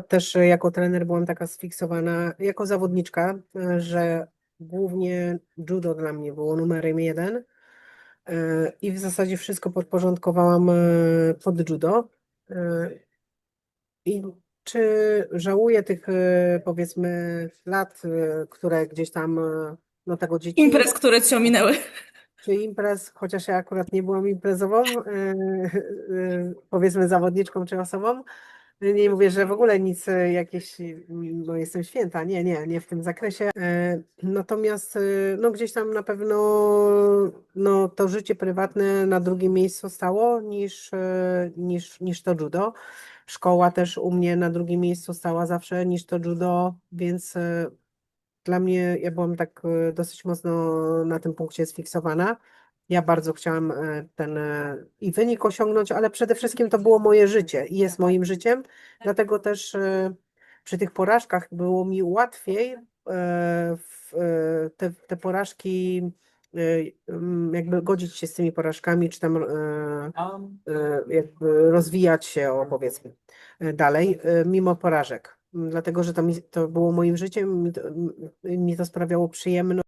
też e, jako trener byłam taka sfiksowana, jako zawodniczka, e, że głównie judo dla mnie było numerem jeden e, i w zasadzie wszystko podporządkowałam pod judo. I czy żałuję tych powiedzmy lat, które gdzieś tam no tego dzieci Imprez, które ci ominęły. czy imprez, chociaż ja akurat nie byłam imprezową, powiedzmy zawodniczką czy osobą. Nie mówię, że w ogóle nic e, jakieś, no jestem święta, nie, nie, nie w tym zakresie. E, Natomiast e, no gdzieś tam na pewno no, to życie prywatne na drugim miejscu stało niż, e, niż, niż to judo. Szkoła też u mnie na drugim miejscu stała zawsze niż to judo, więc e, dla mnie, ja byłam tak e, dosyć mocno na tym punkcie sfiksowana. Ja bardzo chciałam e, ten e, i wynik osiągnąć, ale przede wszystkim to było moje życie i jest moim życiem. Dlatego też e, przy tych porażkach było mi łatwiej te, te porażki e, m, jakby godzić się z tymi porażkami, czy tam jakby rozwijać się, powiedzmy, dalej, mimo porażek. Dlatego, że to, mi, to było moim życiem, mi mi to sprawiało przyjemność.